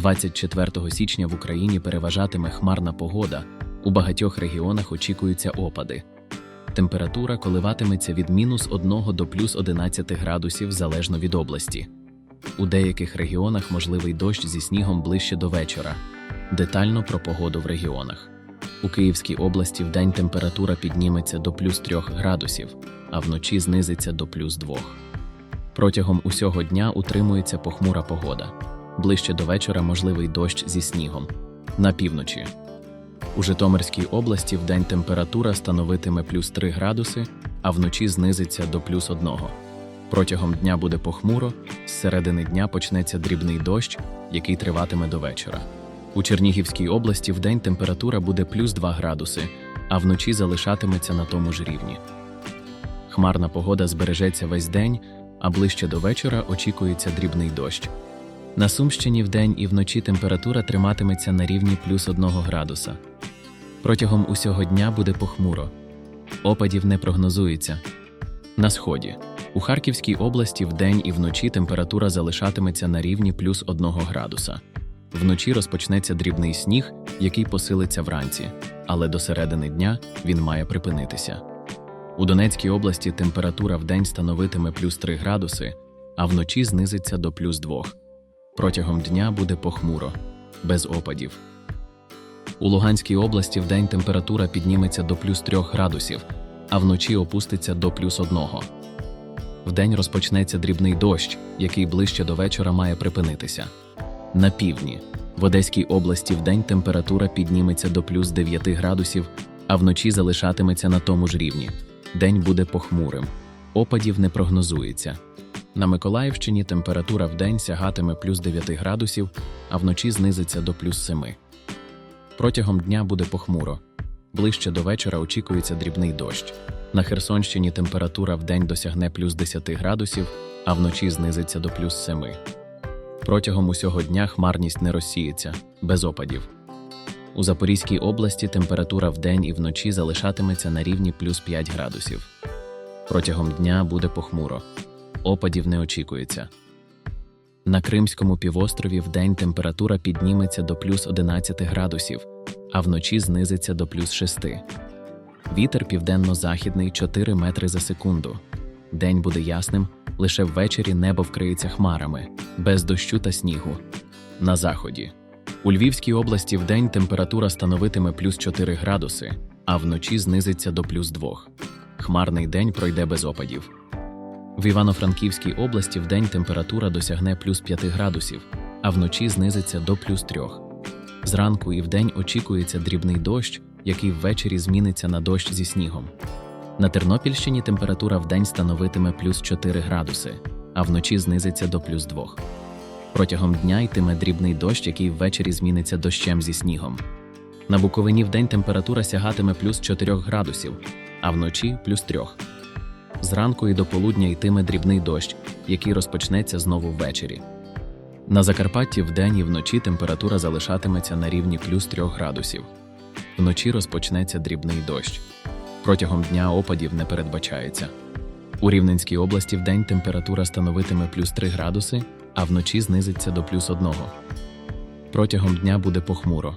24 січня в Україні переважатиме хмарна погода. У багатьох регіонах очікуються опади. Температура коливатиметься від мінус 1 до плюс 11 градусів залежно від області. У деяких регіонах можливий дощ зі снігом ближче до вечора. Детально про погоду в регіонах. У Київській області вдень температура підніметься до плюс 3 градусів, а вночі знизиться до плюс 2. Протягом усього дня утримується похмура погода. Ближче до вечора можливий дощ зі снігом. На півночі. У Житомирській області вдень температура становитиме плюс 3 градуси, а вночі знизиться до плюс 1. Протягом дня буде похмуро, з середини дня почнеться дрібний дощ, який триватиме до вечора. У Чернігівській області вдень температура буде плюс 2 градуси, а вночі залишатиметься на тому ж рівні. Хмарна погода збережеться весь день, а ближче до вечора очікується дрібний дощ. На Сумщині вдень і вночі температура триматиметься на рівні плюс 1 градуса. Протягом усього дня буде похмуро. Опадів не прогнозується. На сході. У Харківській області вдень і вночі температура залишатиметься на рівні плюс 1 градуса. Вночі розпочнеться дрібний сніг, який посилиться вранці, але до середини дня він має припинитися. У Донецькій області температура вдень становитиме плюс 3 градуси, а вночі знизиться до плюс 2. Протягом дня буде похмуро, без опадів. У Луганській області вдень температура підніметься до плюс 3 градусів, а вночі опуститься до плюс 1. Вдень розпочнеться дрібний дощ, який ближче до вечора має припинитися. На півдні. В Одеській області вдень температура підніметься до плюс 9 градусів, а вночі залишатиметься на тому ж рівні. День буде похмурим. Опадів не прогнозується. На Миколаївщині температура вдень сягатиме плюс 9 градусів, а вночі знизиться до плюс 7. Протягом дня буде похмуро. Ближче до вечора очікується дрібний дощ. На Херсонщині температура вдень досягне плюс 10 градусів, а вночі знизиться до плюс 7. Протягом усього дня хмарність не розсіється, без опадів. У Запорізькій області температура вдень і вночі залишатиметься на рівні плюс 5 градусів. Протягом дня буде похмуро. Опадів не очікується. На Кримському півострові вдень температура підніметься до плюс 11 градусів, а вночі знизиться до плюс 6. Вітер південно-західний 4 метри за секунду. День буде ясним, лише ввечері небо вкриється хмарами, без дощу та снігу. На заході. У Львівській області вдень температура становитиме плюс 4 градуси, а вночі знизиться до плюс 2. Хмарний день пройде без опадів. В Івано-Франківській області вдень температура досягне плюс 5 градусів, а вночі знизиться до плюс 3. Зранку і вдень очікується дрібний дощ, який ввечері зміниться на дощ зі снігом. На Тернопільщині температура вдень становитиме плюс 4 градуси, а вночі знизиться до плюс 2. Протягом дня йтиме дрібний дощ, який ввечері зміниться дощем зі снігом. На Буковині вдень температура сягатиме плюс 4 градусів, а вночі плюс 3. Зранку і до полудня йтиме дрібний дощ, який розпочнеться знову ввечері. На Закарпатті вдень і вночі температура залишатиметься на рівні плюс 3 градусів. Вночі розпочнеться дрібний дощ. Протягом дня опадів не передбачається. У Рівненській області вдень температура становитиме плюс 3 градуси, а вночі знизиться до плюс 1. Протягом дня буде похмуро.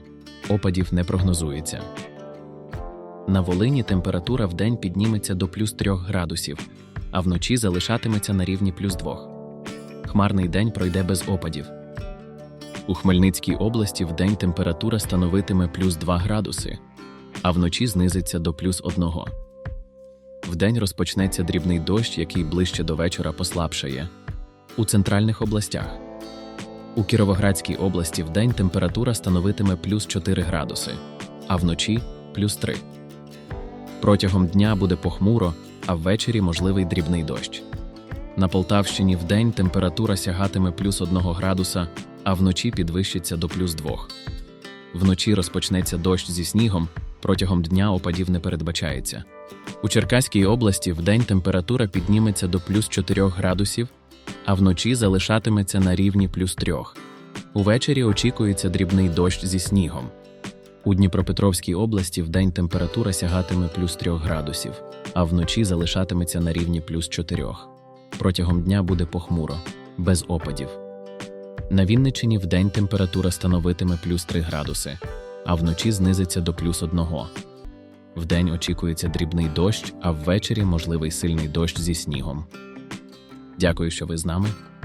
Опадів не прогнозується. На Волині температура вдень підніметься до плюс 3 градусів, а вночі залишатиметься на рівні плюс 2. Хмарний день пройде без опадів. У Хмельницькій області вдень температура становитиме плюс 2 градуси, а вночі знизиться до плюс 1. Вдень розпочнеться дрібний дощ, який ближче до вечора послабшає. У центральних областях. У Кіровоградській області вдень температура становитиме плюс 4 градуси, а вночі плюс 3. Протягом дня буде похмуро, а ввечері можливий дрібний дощ. На Полтавщині вдень температура сягатиме плюс 1 градуса, а вночі підвищиться до плюс 2. Вночі розпочнеться дощ зі снігом, протягом дня опадів не передбачається. У Черкаській області вдень температура підніметься до плюс 4 градусів, а вночі залишатиметься на рівні плюс 3. Увечері очікується дрібний дощ зі снігом. У Дніпропетровській області вдень температура сягатиме плюс 3 градусів, а вночі залишатиметься на рівні плюс 4. Протягом дня буде похмуро, без опадів. На Вінничині вдень температура становитиме плюс 3 градуси, а вночі знизиться до плюс 1. Вдень очікується дрібний дощ, а ввечері можливий сильний дощ зі снігом. Дякую, що ви з нами.